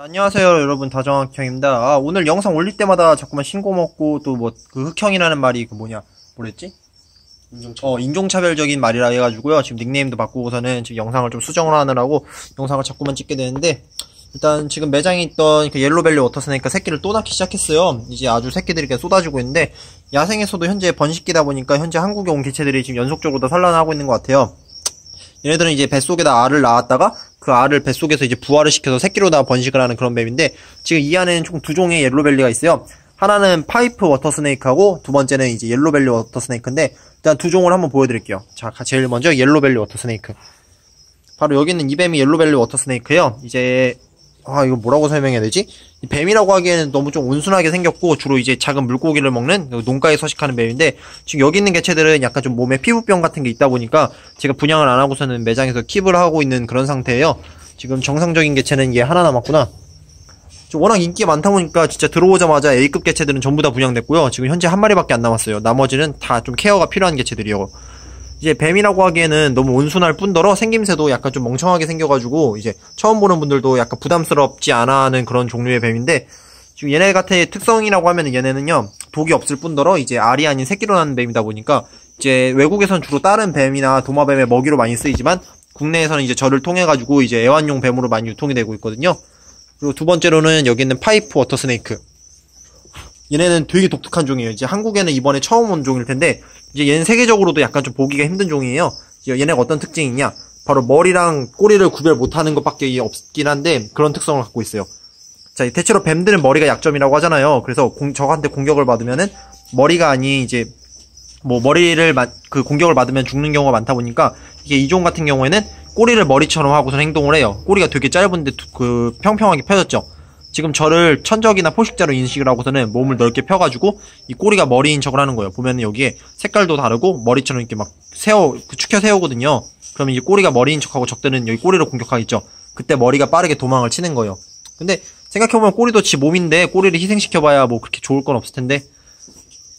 안녕하세요 여러분. 다정학형입니다. 아, 오늘 영상 올릴 때마다 자꾸만 신고 먹고 또 뭐 그 흑형이라는 말이 그 뭐냐 뭐랬지? 인종차. 어 인종차별적인 말이라 해가지고요. 지금 닉네임도 바꾸고서는 지금 영상을 좀 수정을 하느라고 영상을 자꾸만 찍게 되는데 일단 지금 매장에 있던 그 옐로벨리 워터스네이크 새끼를 또 낳기 시작했어요. 이제 아주 새끼들이 이렇게 쏟아지고 있는데 야생에서도 현재 번식기다 보니까 현재 한국에 온 개체들이 지금 연속적으로 다 산란하고 있는 것 같아요 얘네들은 이제 뱃속에다 알을 낳았다가 그 알을 뱃속에서 이제 부화를 시켜서 새끼로 다 번식을 하는 그런 뱀인데 지금 이 안에는 총 두 종의 옐로벨리가 있어요. 하나는 파이프 워터 스네이크하고 두 번째는 이제 옐로벨리 워터 스네이크인데 일단 두 종을 한번 보여드릴게요. 자, 제일 먼저 옐로벨리 워터 스네이크. 바로 여기 있는 이 뱀이 옐로벨리 워터 스네이크예요. 이제 아 이거 뭐라고 설명해야 되지? 이 뱀이라고 하기에는 너무 좀 온순하게 생겼고 주로 이제 작은 물고기를 먹는 그 농가에 서식하는 뱀인데 지금 여기 있는 개체들은 약간 좀 몸에 피부병 같은 게 있다 보니까 제가 분양을 안 하고서는 매장에서 킵을 하고 있는 그런 상태예요. 지금 정상적인 개체는 이게 하나 남았구나. 워낙 인기가 많다 보니까 진짜 들어오자마자 A급 개체들은 전부 다 분양됐고요. 지금 현재 한 마리밖에 안 남았어요. 나머지는 다 좀 케어가 필요한 개체들이요. 이제 뱀이라고 하기에는 너무 온순할 뿐더러 생김새도 약간 좀 멍청하게 생겨가지고 이제 처음 보는 분들도 약간 부담스럽지 않아 하는 그런 종류의 뱀인데 지금 얘네 같은 특성이라고 하면은 얘네는요 독이 없을 뿐더러 이제 알이 아닌 새끼로 나는 뱀이다 보니까 이제 외국에선 주로 다른 뱀이나 도마뱀의 먹이로 많이 쓰이지만 국내에서는 이제 저를 통해 가지고 이제 애완용 뱀으로 많이 유통이 되고 있거든요. 그리고 두 번째로는 여기 있는 파이프 워터 스네이크. 얘네는 되게 독특한 종이에요. 이제 한국에는 이번에 처음 온 종일 텐데 이제 얘는 세계적으로도 약간 좀 보기가 힘든 종이에요. 얘네가 어떤 특징이 있냐? 바로 머리랑 꼬리를 구별 못하는 것밖에 없긴 한데 그런 특성을 갖고 있어요. 자, 대체로 뱀들은 머리가 약점이라고 하잖아요. 그래서 공, 적한테 공격을 받으면은 머리가 아닌 이제 뭐 머리를 마- 그 공격을 받으면 죽는 경우가 많다 보니까 이게 이종 같은 경우에는 꼬리를 머리처럼 하고선 행동을 해요. 꼬리가 되게 짧은데 두- 그 평평하게 펴졌죠. 지금 저를 천적이나 포식자로 인식을 하고서는 몸을 넓게 펴가지고 이 꼬리가 머리인 척을 하는 거예요. 보면은 여기에 색깔도 다르고 머리처럼 이렇게 막 세워 그 축혀 세우거든요. 그러면 이제 꼬리가 머리인 척하고 적들은 여기 꼬리를 공격하겠죠. 그때 머리가 빠르게 도망을 치는 거예요. 근데 생각해보면 꼬리도 지 몸인데 꼬리를 희생시켜봐야 뭐 그렇게 좋을 건 없을 텐데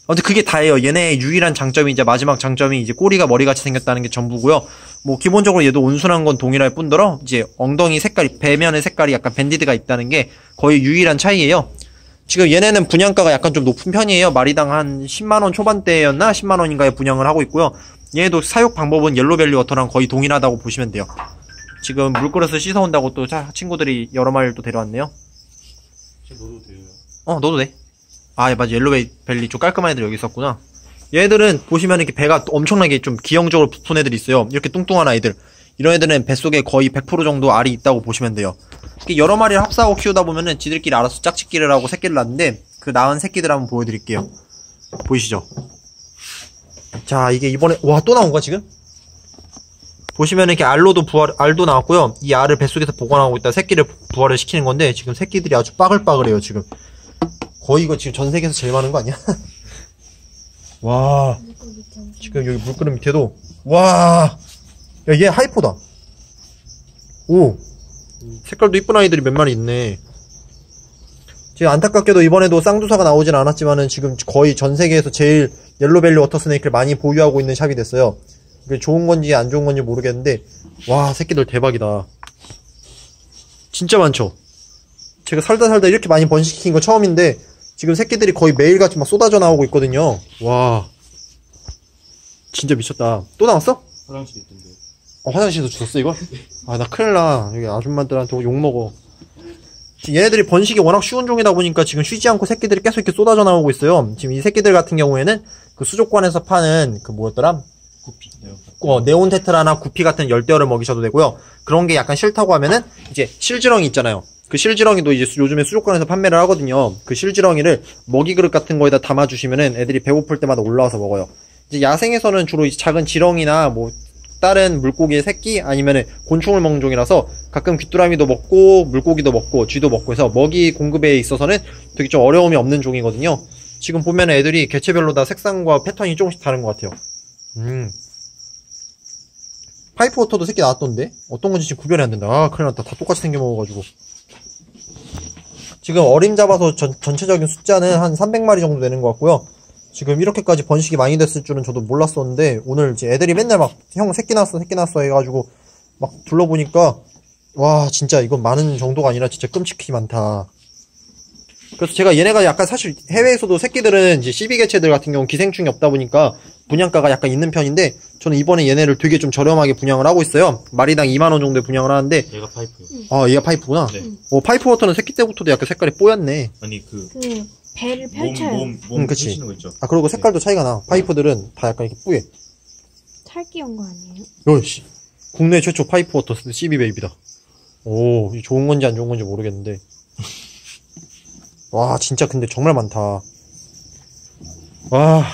아무튼 그게 다예요. 얘네의 유일한 장점이 이제 마지막 장점이 이제 꼬리가 머리같이 생겼다는 게 전부고요. 뭐 기본적으로 얘도 온순한 건 동일할 뿐더러 이제 엉덩이 색깔이 배면의 색깔이 약간 밴디드가 있다는 게 거의 유일한 차이예요. 지금 얘네는 분양가가 약간 좀 높은 편이에요. 마리당 한 10만 원 초반대였나 10만 원인가에 분양을 하고 있고요. 얘도 사육 방법은 옐로벨리 워터랑 거의 동일하다고 보시면 돼요. 지금 물그릇을 씻어온다고 또 자- 친구들이 여러 마리를 또 데려왔네요. 넣어도 돼요? 어, 넣어도 돼. 아, 맞아. 옐로베이 벨리 좀 깔끔한 애들 여기 있었구나. 얘들은 보시면 이렇게 배가 엄청나게 좀 기형적으로 부푼 애들이 있어요. 이렇게 뚱뚱한 아이들. 이런 애들은 뱃속에 거의 100% 정도 알이 있다고 보시면 돼요. 여러 마리를 합사하고 키우다 보면은 지들끼리 알아서 짝짓기를 하고 새끼를 낳는데 그 낳은 새끼들 한번 보여드릴게요. 보이시죠? 자, 이게 이번에 와 또 나온 거야 지금? 보시면 이렇게 알로도 부활 알도 나왔고요. 이 알을 뱃속에서 보관하고 있다 새끼를 부활을 시키는 건데 지금 새끼들이 아주 빠글빠글해요 지금. 거의 이거 지금 전 세계에서 제일 많은 거 아니야? 와 지금 여기 물그릇 밑에도 와 야, 얘 하이퍼다. 오. 색깔도 이쁜 아이들이 몇 마리 있네. 지금 안타깝게도 이번에도 쌍두사가 나오진 않았지만은 지금 거의 전 세계에서 제일 옐로벨리 워터스네이크를 많이 보유하고 있는 샵이 됐어요. 그게 좋은 건지 안 좋은 건지 모르겠는데, 와, 새끼들 대박이다. 진짜 많죠? 제가 살다 살다 이렇게 많이 번식시킨 거 처음인데, 지금 새끼들이 거의 매일같이 막 쏟아져 나오고 있거든요. 와. 진짜 미쳤다. 또 나왔어? 화장실에 있던데. 어, 화장실에서 주웠어, 이걸? 아, 나 큰일 나. 여기 아줌마들한테 욕먹어. 지금 얘네들이 번식이 워낙 쉬운 종이다 보니까 지금 쉬지 않고 새끼들이 계속 이렇게 쏟아져 나오고 있어요. 지금 이 새끼들 같은 경우에는 그 수족관에서 파는 그 뭐였더라? 구피. 네. 어, 네온 테트라나 구피 같은 열대어를 먹이셔도 되고요. 그런 게 약간 싫다고 하면은 이제 실지렁이 있잖아요. 그 실지렁이도 이제 수- 요즘에 수족관에서 판매를 하거든요. 그 실지렁이를 먹이 그릇 같은 거에다 담아주시면은 애들이 배고플 때마다 올라와서 먹어요. 이제 야생에서는 주로 작은 지렁이나 뭐 다른 물고기의 새끼 아니면은 곤충을 먹는 종이라서 가끔 귀뚜라미도 먹고 물고기도 먹고 쥐도 먹고 해서 먹이 공급에 있어서는 되게 좀 어려움이 없는 종이거든요. 지금 보면 애들이 개체별로 다 색상과 패턴이 조금씩 다른 것 같아요. 음. 파이프 워터도 새끼 나왔던데? 어떤 건지 지금 구별이 안 된다. 아, 큰일 났다. 다 똑같이 생겨 먹어가지고. 지금 어림 잡아서 전, 전체적인 숫자는 한 300마리 정도 되는 것 같고요. 지금 이렇게까지 번식이 많이 됐을 줄은 저도 몰랐었는데, 오늘 이제 애들이 맨날 막, 형 새끼 났어, 새끼 났어 해가지고, 막 둘러보니까, 와, 진짜 이건 많은 정도가 아니라 진짜 끔찍히 많다. 그래서 제가 얘네가 약간 사실 해외에서도 새끼들은 이제 12개체들 같은 경우 기생충이 없다 보니까 분양가가 약간 있는 편인데 저는 이번에 얘네를 되게 좀 저렴하게 분양을 하고 있어요. 마리당 2만 원 정도에 분양을 하는데 얘가 파이프요. 아, 얘가 파이프구나. 네. 어, 파이프 워터는 새끼 때부터도 약간 색깔이 뽀얗네. 아니 그 그 배를 몸, 펼쳐요. 몸, 몸 응, 그치. 펼치는 거 있죠. 아, 그리고 색깔도 차이가 나. 파이프들은 다 약간 이렇게 뿌예. 탈기 온거 아니에요? 요씨. 국내 최초 파이프 워터 CB 베이비다. 오, 좋은 건지 안 좋은 건지 모르겠는데. 와, 진짜 근데 정말 많다. 와,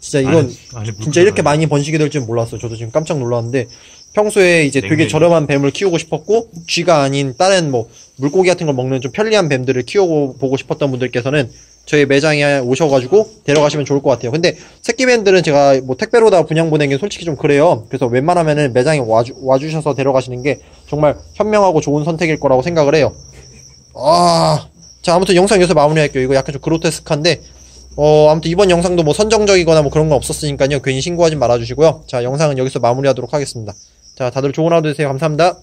진짜 이건 안에 물 진짜 이렇게. 많이 번식이 될 줄 몰랐어요. 저도 지금 깜짝 놀랐는데 평소에 이제 되게. 저렴한 뱀을 키우고 싶었고 쥐가 아닌 다른 뭐 물고기 같은 걸 먹는 좀 편리한 뱀들을 키워보고 싶었던 분들께서는 저희 매장에 오셔가지고 데려가시면 좋을 것 같아요. 근데 새끼 뱀들은 제가 뭐 택배로 다 분양 보내긴 솔직히 좀 그래요. 그래서 웬만하면은 매장에 와주, 와주셔서 데려가시는 게 정말 현명하고 좋은 선택일 거라고 생각을 해요. 아, 자 아무튼 영상 여기서 마무리할게요. 이거 약간 좀 그로테스크한데 어, 아무튼 이번 영상도 뭐 선정적이거나 뭐 그런 거 없었으니까요. 괜히 신고하지 말아주시고요. 자, 영상은 여기서 마무리하도록 하겠습니다. 자, 다들 좋은 하루 되세요. 감사합니다.